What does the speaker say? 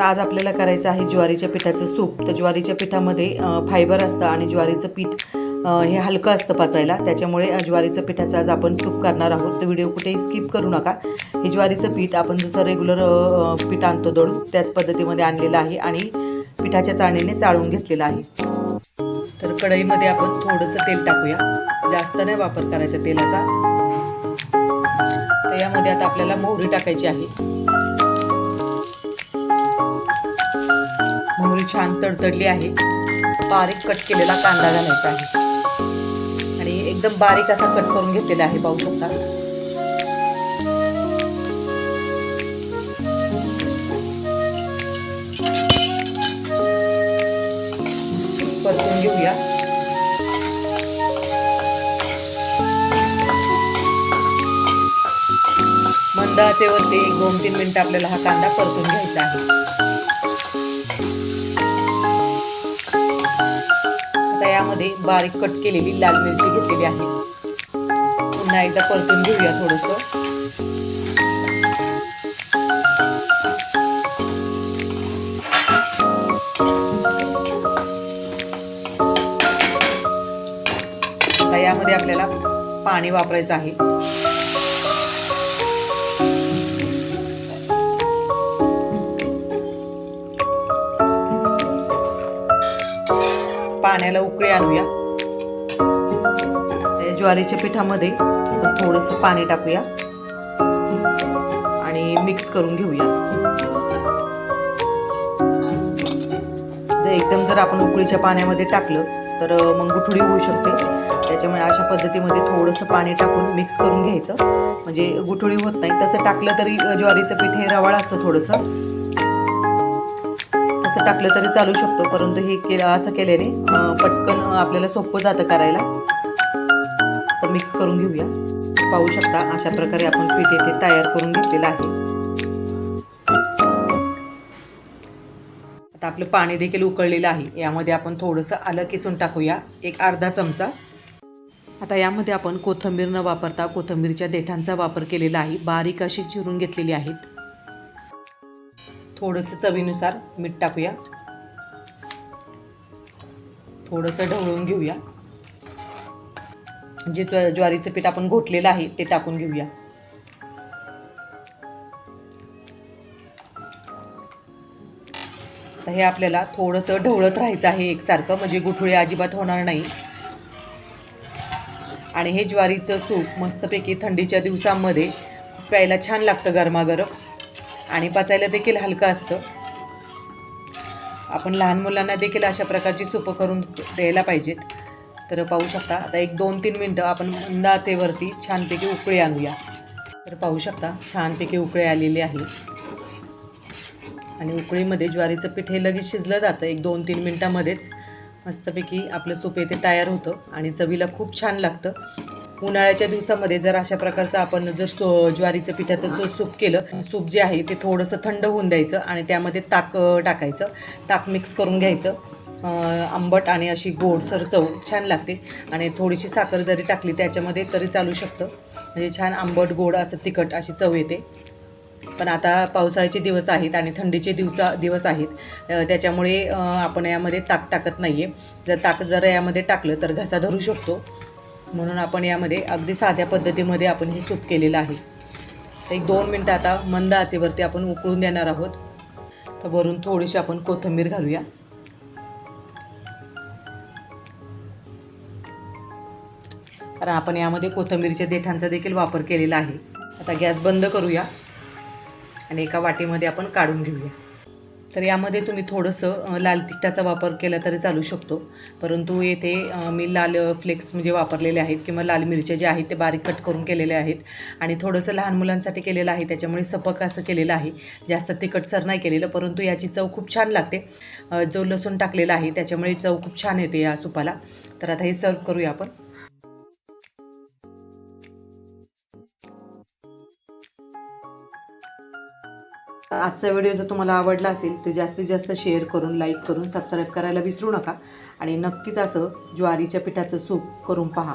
तर आज आपल्याला करायचं आहे ज्वारीच्या पिठाचं सूप. तर ज्वारीच्या पिठामध्ये फायबर असतं आणि ज्वारीचं पीठ हे हलकं असतं पचायला. त्याच्यामुळे ज्वारीचं पिठाचं आज आपण सूप करणार आहोत. तर व्हिडिओ कुठेही स्किप करू नका. हे ज्वारीचं पीठ आपण जसं रेग्युलर पीठ आणतो दळून त्याच पद्धतीमध्ये आणलेलं आहे आणि पिठाच्या चाळणीने चाळून घेतलेलं आहे. तर कढईमध्ये आपण थोडंसं तेल टाकूया. जास्त नाही वापर करायचा तेलाचा. तर यामध्ये आता आपल्याला मोहरी टाकायची आहे. मोहरी छान तडतडली आहे. बारीक कट केलेला कांदा घालायचा आहे. आणि एकदम बारीक असा कट करून घेतलेला आहे पाहू शकता परतून घेऊया. मंदाचेवरती एक दोन तीन मिनटं आपल्याला हा कांदा परतून घ्यायचा आहे. आता यामध्ये बारीक कट केलेली लाल मिरची घेतलेली आहे. पुन्हा एकदा परतून घेऊया थोडस. यामध्ये आपल्याला पाणी वापरायचं आहे. पाण्याला उकळी आणूया. ज्वारीच्या पिठामध्ये थोडंसं पाणी टाकूया. आणि मिक्स करून घेऊया. जर एकदम जर आपण उकळीच्या पाण्यामध्ये टाकलं तर मग गुठळी होऊ शकते. त्याच्यामुळे अशा पद्धतीमध्ये थोडंसं पाणी टाकून मिक्स करून घ्यायचं. म्हणजे गुठळी होत नाही. तसं टाकलं तरी ज्वारीचं पीठ हे रवाळ असतं थोडंसं. असं टाकलं तरी चालू शकतो. परंतु हे केलं असं केल्याने पटकन आपल्याला सोपं जातं करायला. तर मिक्स करून घेऊया. पाहू शकता अशा प्रकारे आपण पीठ येथे तयार करून घेतलेलं आहे. आता आपलं पाणी देखील उकळलेलं आहे. यामध्ये आपण थोडंसं आलं किसून टाकूया. एक अर्धा चमचा. आता यामध्ये आपण कोथिंबीर न वापरता कोथिंबीरच्या देठांचा वापर केलेला आहे. बारीक अशी चिरून घेतलेली आहेत. थोडंसं चवीनुसार मीठ टाकूया. थोडंसं ढवळून घेऊया. जे ज्व- ज्वारीचं पीठ आपण घोटलेलं आहे ते टाकून घेऊया. आता हे आपल्याला थोडंसं ढवळत राहायचं आहे एकसारखं म्हणजे गुठळी अजिबात होणार नाही. आणि हे ज्वारीचं सूप मस्तपैकी थंडीच्या दिवसांमध्ये प्यायला छान लागतं गरमागरम. आणि पचायला देखील हलकं असतं. आपण लहान मुलांना देखील अशा प्रकारची सुपं करून द्यायला पाहिजेत. तर पाहू शकता आता एक दोन तीन मिनटं आपण मंद आचेवरती छानपैकी उकळी आणूया. तर पाहू शकता छानपैकी उकळी आलेली आहे. आणि उकळीमध्ये ज्वारीचं पीठ हे लगेच शिजलं जातं एक दोन तीन मिनटामध्येच. मस्तपैकी आपलं सूप येथे तयार होतं आणि चवीला खूप छान लागतं. उन्हाळ्याच्या दिवसामध्ये जर अशा प्रकारचं आपण जर सो ज्वारीचं पिठाचं जो सूप केलं सूप जे आहे ते थोडंसं थंड होऊन द्यायचं आणि त्यामध्ये ताक टाकायचं. ताक मिक्स करून घ्यायचं. आंबट आणि अशी गोडसर चव छान लागते आणि थोडीशी साखर जरी टाकली त्याच्यामध्ये तरी चालू शकतं. म्हणजे छान आंबट गोड असं तिखट अशी चव येते. पण आता पावसाळ्याचे दिवस आहेत आणि थंडीचे दिवसा दिवस आहेत. त्याच्यामुळे आपण यामध्ये ताक टाकत नाही आहे जर ताक जर यामध्ये टाकलं तर घसा धरू शकतो. म्हणून आपण यामध्ये अगदी साध्या पद्धतीमध्ये आपण हे सूप केलेलं आहे. तर एक दोन मिनटं आता मंद आचेवरती आपण उकळून देणार आहोत. तर वरून थोडीशी आपण कोथिंबीर घालूया. कारण आपण यामध्ये कोथिंबीरच्या देठांचा देखील वापर केलेला आहे. आता गॅस बंद करूया आणि एका वाटीमध्ये आपण काढून घेऊया. तर यामध्ये तुम्ही थोडंसं लाल तिखटाचा वापर केला तरी चालू शकतो. परंतु येथे मी लाल फ्लेक्स म्हणजे वापरलेले आहेत किंवा लाल मिरच्या जे आहेत ते बारीक कट करून केलेले आहेत. आणि थोडंसं लहान मुलांसाठी केलेलं आहे त्याच्यामुळे सपक असं केलेलं आहे. जास्त तिखटसर नाही केलेलं परंतु याची चव खूप छान लागते. जो लसूण टाकलेला आहे त्याच्यामुळे चव खूप छान येते या सुपाला. तर आता हे सर्व करूया आपण. आजचा व्हिडिओ जर तुम्हाला आवडला असेल तर जास्तीत जास्त शेअर करून लाईक करून सबस्क्राईब करायला विसरू नका. आणि नक्कीच असं ज्वारीच्या पिठाचं सूप करून पहा.